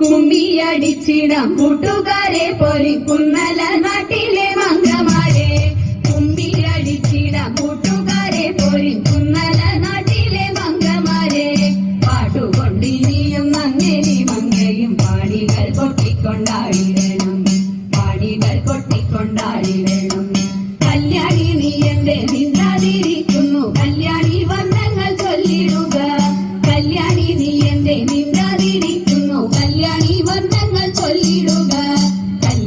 കുമ്മിയടിച്ചിടം കൂട്ടുകാരെ പൊലിക്കുന്നല നാട്ടിലെ മംഗമാരെ. കുമ്പിയടിച്ചിടം കൂട്ടുകാരെ പൊലിക്കുന്നല നാട്ടിലെ മംഗമാരെ. പാട്ടുകൊണ്ടിനിയും മങ്ങേരി മങ്ങയും പാടികൾ കൊട്ടിക്കൊണ്ടാടിടണം പാടികൾ കൊട്ടിക്കൊണ്ടാടിടണം കല്യാണി നീ എന്റെ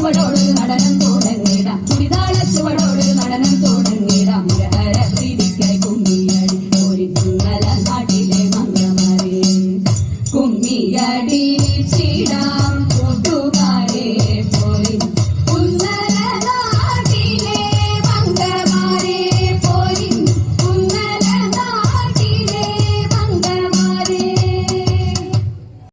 ಶಿವನೋಡು